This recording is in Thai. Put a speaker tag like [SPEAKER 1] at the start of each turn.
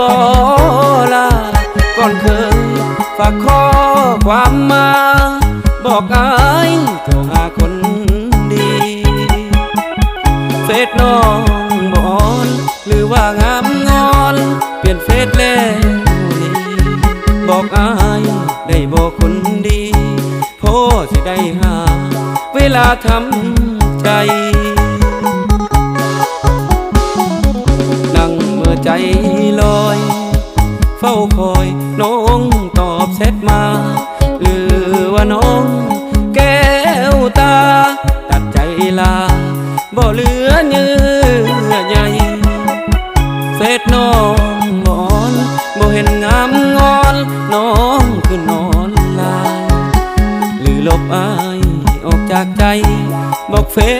[SPEAKER 1] บอลาก่อนเคยฝากข้อความมา บอกอายก็หาคนดีเฟซน้องบอลหรือว่างามงอน เปลี่ยนเฟซแล้วนี่บอกอายได้บอกคนดีพอสิได้หา เวลาทำใจนั่งเมื่อใจ เฝ้าคอยน้องตอบเสร็จมา หรือว่าน้องแก้วตา ตัดใจลา บ่เหลือเนื้อใหญ่เฟซน้องบอนบ่เห็นงามงอน น้องคือนอนลาย หรือลบอายออกจากใจ บอกเฟซ